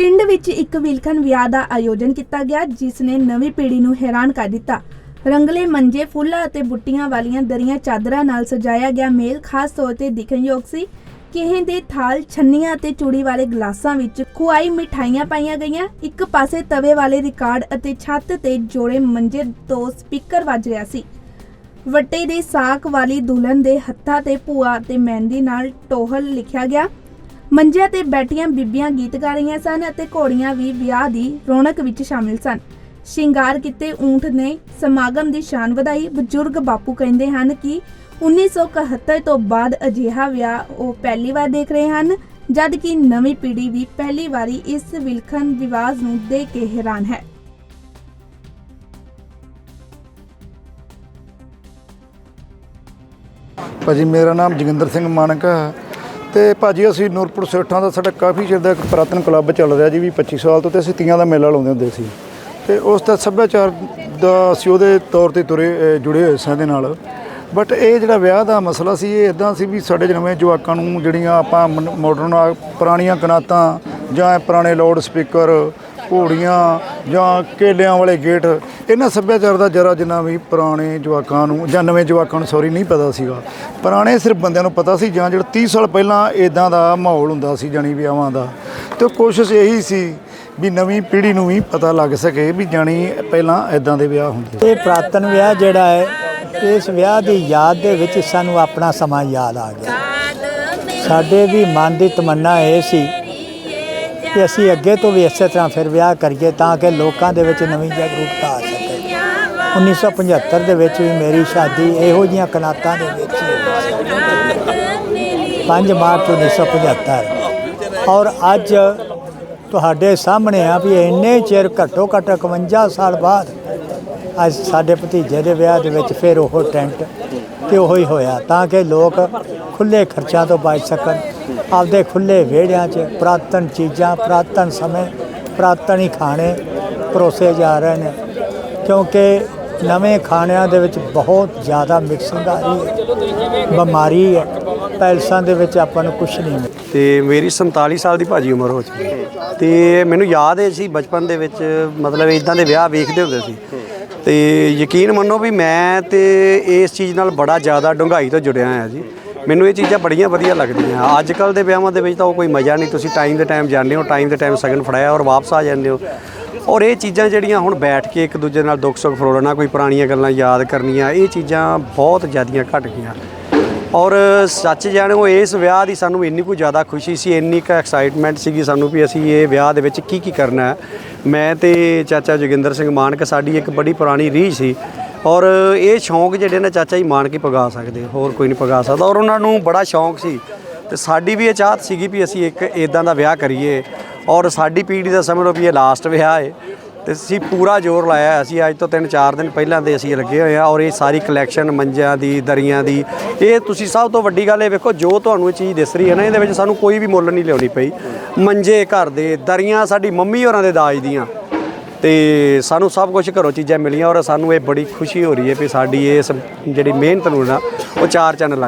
ਪਿੰਡ ਵਿੱਚ ਇੱਕ ਵਿਲੱਖਣ ਵਿਆਹ ਦਾ ਆਯੋਜਨ ਕੀਤਾ ਗਿਆ, ਜਿਸ ਨੇ ਨਵੀਂ ਪੀੜ੍ਹੀ ਨੂੰ ਹੈਰਾਨ ਕਰ ਦਿੱਤਾ। ਰੰਗਲੇ ਮੰਜੇ, ਫੁੱਲਾਂ ਅਤੇ ਬੁੱਟੀਆਂ ਵਾਲੀਆਂ ਦਰੀਆਂ ਚਾਦਰਾਂ ਨਾਲ ਸਜਾਇਆ ਗਿਆ ਮੇਲ, ਖਾਸ ਤੌਰ ਤੇ ਦਿਖਣਯੋਗ ਸੀ। ਕਿਹੇ ਦੇ ਥਾਲ, ਛੰਨੀਆਂ ਅਤੇ ਚੂੜੀ ਵਾਲੇ ਗਲਾਸਾਂ ਵਿੱਚ ਖੁਆਈ ਮਿਠਾਈਆਂ ਪਾਈਆਂ ਗਈਆਂ। ਇੱਕ ਪਾਸੇ ਤਵੇ ਵਾਲੇ ਰਿਕਾਰਡ ਅਤੇ ਛੱਤ ਤੇ ਜੋੜੇ ਮੰਜੇ ਤੋਂ ਸਪੀਕਰ ਵੱਜ ਰਿਹਾ ਸੀ। ਵੱਟੇ ਦੇ ਸਾਕ ਵਾਲੀ ਦੁਲਹਨ ਦੇ ਹੱਥਾਂ ਤੇ ਭੂਆ ਤੇ ਮਹਿੰਦੀ ਨਾਲ ਟੋਹਲ ਲਿਖਿਆ ਗਿਆ। ਮੰਜਿਆਂ ਤੇ ਬੈਠੀਆਂ ਬੀਬੀਆਂ ਗੀਤ ਗਾ ਰਹੀਆਂ ਸਨ ਅਤੇ ਘੋੜੀਆਂ ਵੀ ਵਿਆਹ ਦੀ ਰੌਣਕ ਵਿੱਚ ਸ਼ਾਮਿਲ ਸਨ। ਸ਼ਿੰਗਾਰ ਕੀਤੇ ਊਂਠ ਨੇ ਸਮਾਗਮ ਦੀ ਸ਼ਾਨ ਵਧਾਈ। ਬਜ਼ੁਰਗ ਬਾਪੂ ਕਹਿੰਦੇ ਹਨ ਕਿ 1971 ਤੋਂ ਬਾਅਦ ਅਜਿਹਾ ਵਿਆਹ ਉਹ ਪਹਿਲੀ ਵਾਰ ਦੇਖ ਰਹੇ ਹਨ, ਜਦ ਕਿ ਨਵੀਂ ਪੀੜ੍ਹੀ ਵੀ ਪਹਿਲੀ ਵਾਰੀ ਇਸ ਵਿਲਖਣ ਰਿਵਾਜ਼ ਨੂੰ ਦੇਖ ਕੇ ਹੈਰਾਨ ਹੈ। ਭਾਜੀ, ਮੇਰਾ ਨਾਮ ਜੋਗਿੰਦਰ ਸਿੰਘ ਮਾਨਕ ਤੇ ਭਾਜੀ ਅਸੀਂ ਨੂਰਪੁਰ ਸੇਠਾਂ ਦਾ ਸਾਡਾ ਕਾਫੀ ਚਿਰ ਦਾ ਇੱਕ ਪੁਰਾਤਨ ਕਲੱਬ ਚੱਲ ਰਿਹਾ ਜੀ ਵੀ 25 ਸਾਲ ਤੋਂ ਤੇ ਅਸੀਂ ਤੀਆਂ ਦਾ ਮੇਲਾ ਲਾਉਂਦੇ ਹੁੰਦੇ ਸੀ। ਤੇ ਉਸ ਦਾ ਸੱਭਿਆਚਾਰ ਦਾ ਅਸੀਂ ਉਹਦੇ ਤੌਰ ਤੇ ਤੁਰੇ ਜੁੜੇ ਹੋਏ ਸਾਂ ਦੇ ਨਾਲ। ਬਟ ਇਹ ਜਿਹੜਾ ਵਿਆਹ ਦਾ ਮਸਲਾ ਸੀ, ਇਹ ਇਦਾਂ ਸੀ ਵੀ ਸਾਡੇ ਨਵੇਂ ਜਵਾਕਾਂ ਨੂੰ ਜਿਹੜੀਆਂ ਆਪਾਂ ਮਾਡਰਨ ਪੁਰਾਣੀਆਂ ਕਨਾਤਾਂ ਜਾਂ ਪੁਰਾਣੇ ਲਾਊਡ ਸਪੀਕਰ ਘੋੜੀਆਂ ਜਾਂ ਕੇਲਿਆਂ ਵਾਲੇ ਗੇਟ ਇਹਨਾਂ ਸੱਭਿਆਚਾਰ ਦਾ ਜਰਾ ਜਿੰਨਾ ਵੀ ਪੁਰਾਣੇ ਜਵਾਕਾਂ ਨੂੰ ਜਾਂ ਨਵੇਂ ਜਵਾਕਾਂ ਨੂੰ ਸੌਰੀ ਨਹੀਂ ਪਤਾ ਸੀਗਾ। ਪੁਰਾਣੇ ਸਿਰਫ ਬੰਦਿਆਂ ਨੂੰ ਪਤਾ ਸੀ ਜਾਂ ਜਿਹੜਾ 30 ਸਾਲ ਪਹਿਲਾਂ ਇਦਾਂ ਦਾ ਮਾਹੌਲ ਹੁੰਦਾ ਸੀ ਜਾਣੀ ਵਿਆਹਾਂ ਦਾ। ਤੇ ਕੋਸ਼ਿਸ਼ ਇਹੀ ਸੀ ਵੀ ਨਵੀਂ ਪੀੜ੍ਹੀ ਨੂੰ ਵੀ ਪਤਾ ਲੱਗ ਸਕੇ ਵੀ ਜਾਣੀ ਪਹਿਲਾਂ ਇਦਾਂ ਦੇ ਵਿਆਹ ਹੁੰਦੇ ਇਹ ਪ੍ਰਾਤਨ ਵਿਆਹ ਜਿਹੜਾ ਹੈ ਇਸ ਵਿਆਹ ਦੀ ਯਾਦ ਦੇ ਵਿੱਚ ਸਾਨੂੰ ਆਪਣਾ ਸਮਾਂ ਯਾਦ ਆ ਗਿਆ। ਸਾਡੇ ਵੀ ਮਨ ਦੀ ਤਮੰਨਾ ਇਹ ਸੀ ਕਿ ਅਸੀਂ ਅੱਗੇ ਤੋਂ ਵੀ ਇਸੇ ਤਰ੍ਹਾਂ ਫਿਰ ਵਿਆਹ ਕਰੀਏ ਤਾਂ ਕਿ ਲੋਕਾਂ ਦੇ ਵਿੱਚ ਨਵੀਂ ਜਾਗਰੂਕਤਾ ਆ ਸਕੇ। 1975 ਦੇ ਵਿੱਚ ਵੀ ਮੇਰੀ ਸ਼ਾਦੀ ਇਹੋ ਜੀਆਂ ਕਨਾਤਾਂ ਦੇ ਵਿੱਚ ਹੀ ਹੋਈ ਸੀ। 5 ਮਾਰਚ 1975 ਔਰ ਅੱਜ ਤੁਹਾਡੇ ਸਾਹਮਣੇ ਆ ਵੀ ਇੰਨੇ ਚਿਰ ਘੱਟੋ ਘੱਟ 51 ਸਾਲ ਬਾਅਦ ਅੱਜ ਸਾਡੇ ਭਤੀਜੇ ਦੇ ਵਿਆਹ ਦੇ ਵਿੱਚ ਫਿਰ ਉਹ ਟੈਂਟ ਤੇ ਉਹੋ ਹੀ ਹੋਇਆ ਤਾਂ ਕਿ ਲੋਕ ਖੁੱਲੇ ਖਰਚਾਂ ਤੋਂ ਬਚ ਸਕਣ। ਆਪਦੇ ਖੁੱਲੇ ਵਿਹੜਿਆਂ 'ਚ ਪ੍ਰਾਤਨ ਚੀਜ਼ਾਂ, ਪ੍ਰਾਤਨ ਸਮੇਂ, ਪ੍ਰਾਤਨ ਹੀ ਖਾਣੇ ਪਰੋਸੇ ਜਾ ਰਹੇ ਨੇ। ਕਿਉਂਕਿ ਨਵੇਂ ਖਾਣਿਆਂ ਦੇ ਵਿੱਚ ਬਹੁਤ ਜ਼ਿਆਦਾ ਮਿਕਸਿੰਗ ਆ ਰਹੀ ਹੈ। ਬਿਮਾਰੀ ਹੈ। ਪੈਲਸਾਂ ਦੇ ਵਿੱਚ ਆਪਾਂ ਨੂੰ ਕੁਝ ਨਹੀਂ ਮਿਲਦਾ ਤੇ ਮੇਰੀ 47 ਸਾਲ ਦੀ ਭਾਜੀ ਉਮਰ ਹੋ ਚੁੱਕੀ ਹੈ। ਤੇ ਮੈਨੂੰ ਯਾਦ ਹੈ ਸੀ ਬਚਪਨ ਦੇ ਵਿੱਚ, ਮਤਲਬ ਇਦਾਂ ਦੇ ਵਿਆਹ ਵੇਖਦੇ ਹੁੰਦੇ ਸੀ। ਤੇ ਯਕੀਨ ਮੰਨੋ ਵੀ ਮੈਂ ਤੇ ਇਸ ਚੀਜ਼ ਨਾਲ ਬੜਾ ਜ਼ਿਆਦਾ ਡੂੰਘਾਈ ਤੋਂ ਜੁੜਿਆ ਹਾਂ ਜੀ। ਮੈਨੂੰ ਇਹ ਚੀਜ਼ਾਂ ਬੜੀਆਂ ਵਧੀਆ ਲੱਗਦੀਆਂ। ਅੱਜ ਕੱਲ ਦੇ ਵਿਆਹਾਂ ਦੇ ਵਿੱਚ ਤਾਂ ਉਹ ਕੋਈ ਮਜ਼ਾ ਨਹੀਂ। ਤੁਸੀਂ ਟਾਈਮ ਦੇ ਟਾਈਮ ਜਾਂਦੇ ਹੋ ਟਾਈਮ ਦੇ ਟਾਈਮ ਸਗਨ ਫੜਾਇਆ ਔਰ ਵਾਪਸ ਆ ਜਾਂਦੇ ਹੋ। ਔਰ ਇਹ ਚੀਜ਼ਾਂ ਜਿਹੜੀਆਂ ਹੁਣ ਬੈਠ ਕੇ ਇੱਕ ਦੂਜੇ ਨਾਲ ਦੁੱਖ ਸੁੱਖ ਫਰੋਲਣਾ, ਕੋਈ ਪੁਰਾਣੀਆਂ ਗੱਲਾਂ ਯਾਦ ਕਰਨੀਆਂ, ਇਹ ਚੀਜ਼ਾਂ ਬਹੁਤ ਜ਼ਿਆਦੀਆਂ ਘਟ ਗਈਆਂ। ਔਰ ਸੱਚ ਜਾਣੋ, ਇਸ ਵਿਆਹ ਦੀ ਸਾਨੂੰ ਇੰਨੀ ਕੁ ਜ਼ਿਆਦਾ ਖੁਸ਼ੀ ਸੀ, ਇੰਨੀ ਕੁ ਐਕਸਾਈਟਮੈਂਟ ਸੀਗੀ ਸਾਨੂੰ ਵੀ ਅਸੀਂ ਇਹ ਵਿਆਹ ਦੇ ਵਿੱਚ ਕੀ ਕੀ ਕਰਨਾ ਹੈ। ਮੈਂ ਤੇ ਚਾਚਾ ਜੋਗਿੰਦਰ ਸਿੰਘ ਮਾਨਕ, ਸਾਡੀ ਇੱਕ ਬੜੀ ਪੁਰਾਣੀ ਰੀਝ ਸੀ। ਔਰ ਇਹ ਸ਼ੌਂਕ ਜਿਹੜੇ ਨੇ ਚਾਚਾ ਜੀ ਮਾਣ ਕੇ ਪਗਾ ਸਕਦੇ, ਹੋਰ ਕੋਈ ਨਹੀਂ ਪਗਾ ਸਕਦਾ। ਔਰ ਉਹਨਾਂ ਨੂੰ ਬੜਾ ਸ਼ੌਂਕ ਸੀ। ਤੇ ਸਾਡੀ ਵੀ ਇਹ ਚਾਹਤ ਸੀਗੀ ਵੀ ਅਸੀਂ ਇੱਕ ਇਦਾਂ ਦਾ ਵਿਆਹ ਕਰੀਏ। ਔਰ ਸਾਡੀ ਪੀੜ੍ਹੀ ਦਾ ਸਮਝ ਲਓ ਵੀ ਇਹ ਲਾਸਟ ਵਿਆਹ ਹੈ ਤੇ ਅਸੀਂ ਪੂਰਾ ਜ਼ੋਰ ਲਾਇਆ ਅਸੀਂ ਅੱਜ ਤੋਂ 3-4 ਦਿਨ ਪਹਿਲਾਂ ਦੇ ਅਸੀਂ ਲੱਗੇ ਹੋਏ ਆ ਔਰ ਇਹ ਸਾਰੀ ਕਲੈਕਸ਼ਨ ਮੰਜਿਆਂ ਦੀ, ਦਰੀਆਂ ਦੀ। ਇਹ ਤੁਸੀਂ ਸਭ ਤੋਂ ਵੱਡੀ ਗੱਲ ਇਹ ਵੇਖੋ, ਜੋ ਤੁਹਾਨੂੰ ਇਹ ਚੀਜ਼ ਦਿਸ ਰਹੀ ਹੈ ਨਾ, ਇਹਦੇ ਵਿੱਚ ਸਾਨੂੰ ਕੋਈ ਵੀ ਮੁੱਲ ਨਹੀਂ ਲਿਆਉਣੀ ਪਈ। ਮੰਜੇ ਘਰ ਦੇ, ਦਰੀਆਂ ਸਾਡੀ ਮੰਮੀ ਹੋਰਾਂ ਦੇ ਦਾਜ ਦੀਆਂ। ਤੇ ਸਾਨੂੰ ਸਭ ਕੁਝ ਘਰੋਂ ਚੀਜ਼ਾਂ ਮਿਲੀਆਂ ਔਰ ਸਾਨੂੰ ਇਹ ਬੜੀ ਖੁਸ਼ੀ ਹੋ ਰਹੀ ਹੈ ਵੀ ਸਾਡੀ ਇਸ ਜਿਹੜੀ ਮਿਹਨਤ ਨੂੰ ਨਾ, ਉਹ ਚਾਰ ਚੰਨ ਲੱਗ